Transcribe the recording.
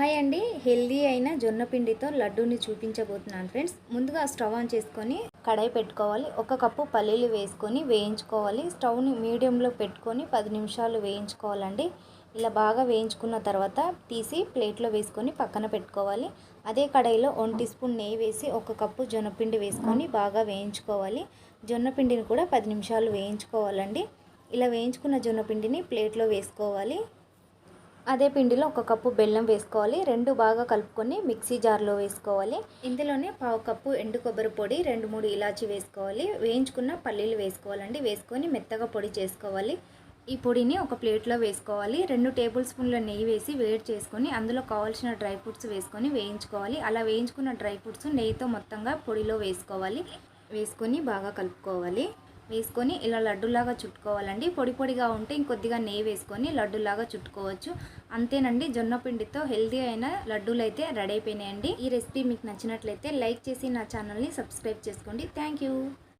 Hi అండి. Healthy అయిన జొన్న పిండితో లడ్డూని చూపించబోతున్నాను ఫ్రెండ్స్. ముందుగా స్టవ్ ఆన్ చేసుకొని కడాయి పెట్టుకోవాలి. ఒక కప్పు పల్లీలు వేసుకొని వేయించుకోవాలి. స్టవ్ని మీడియంలో పెట్టుకొని పది నిమిషాలు వేయించుకోవాలండి. ఇలా బాగా వేయించుకున్న తర్వాత తీసి ప్లేట్లో వేసుకొని పక్కన పెట్టుకోవాలి. అదే కడాయిలో వన్ టీ స్పూన్ నెయ్యి వేసి ఒక కప్పు జొన్నపిండి వేసుకొని బాగా వేయించుకోవాలి. జొన్నపిండిని కూడా పది నిమిషాలు వేయించుకోవాలండి. ఇలా వేయించుకున్న జొన్నపిండిని ప్లేట్లో వేసుకోవాలి. అదే పిండిలో ఒక కప్పు బెల్లం వేసుకోవాలి. రెండు బాగా కలుపుకొని మిక్సీ జార్లో వేసుకోవాలి. ఇందులోనే పావు కప్పు ఎండు కొబ్బరి పొడి రెండు మూడు ఇలాచి వేసుకోవాలి. వేయించుకున్న పల్లీలు వేసుకోవాలండి. వేసుకొని మెత్తగా పొడి చేసుకోవాలి. ఈ పొడిని ఒక ప్లేట్లో వేసుకోవాలి. రెండు టేబుల్ స్పూన్ల నెయ్యి వేసి వేడి చేసుకొని అందులో కావాల్సిన డ్రై ఫ్రూట్స్ వేసుకొని వేయించుకోవాలి. అలా వేయించుకున్న డ్రై ఫ్రూట్స్ నెయ్యితో మొత్తంగా పొడిలో వేసుకోవాలి. వేసుకొని బాగా కలుపుకోవాలి. వేసుకొని ఇలా లడ్డులాగా చుట్టుకోవాలండి. పొడి పొడిగా ఉంటే ఇంకొద్దిగా నెయ్యి వేసుకొని లడ్డులాగా చుట్టుకోవచ్చు. అంతేనండి జొన్న పిండితో హెల్తీ అయిన లడ్డూలు అయితే రెడీ అయిపోయినాయండి. ఈ రెసిపీ మీకు నచ్చినట్లయితే లైక్ చేసి నా ఛానల్ని సబ్స్క్రైబ్ చేసుకోండి. Thank you.